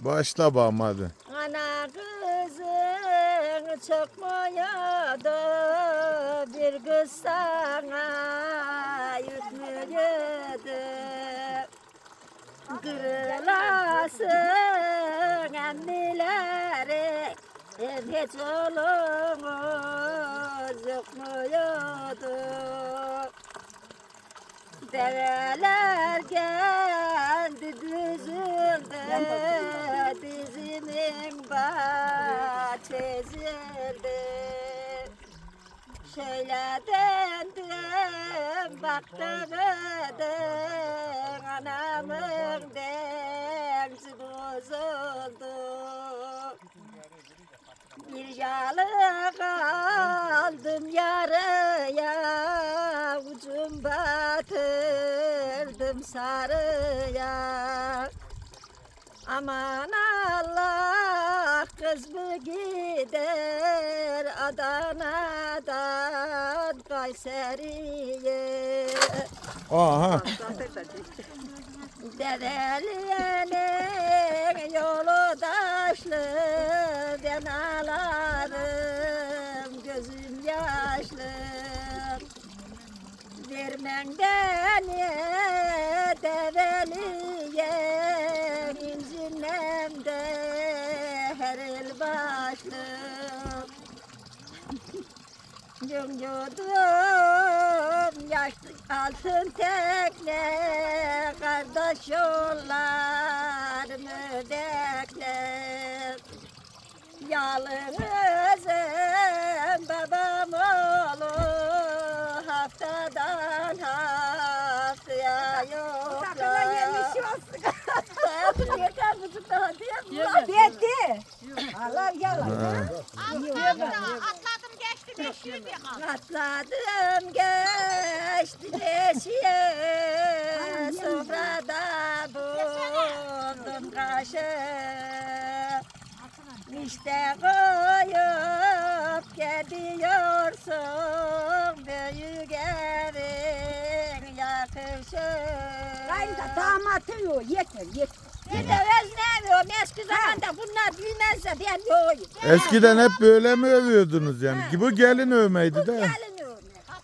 Başla bağım hadi. Ana kızın çıkmıyordu bir kız sana yutmuyordu. Kırılasın emmileri hiç olumuz yokmuyordu. Develer geldi düzüldü Şöyle döndüm baktım ödüm Anamın demsi bozuldu. Bir yalı aldım yarıya Ucum batırdım sarıya. Aman Allah kız mı gider Adana'dan Kayseri'ye. Aha. Dedeliyenin yolu taşlı Ben ağlarım gözüm yaşlı. Vermen beni develiye İncinlem de her el başlı Gün yudum yaş altın tekne Kardeş yollarımı bekler Yalnızım babam oğlu Haftadan haftaya yoklar Atladım geçti leşiye Sofrada buldum kaşı İşte koyup gidiyorsun Büyük evin yakışır Kayınca damatı yok. Yeter yeter. Bir de özlemiyorum eski zamanda bunlar bilmezse ben yoğuyum Eskiden hep böyle mi övüyordunuz yani? Bu gelin övmeydi de. Gelin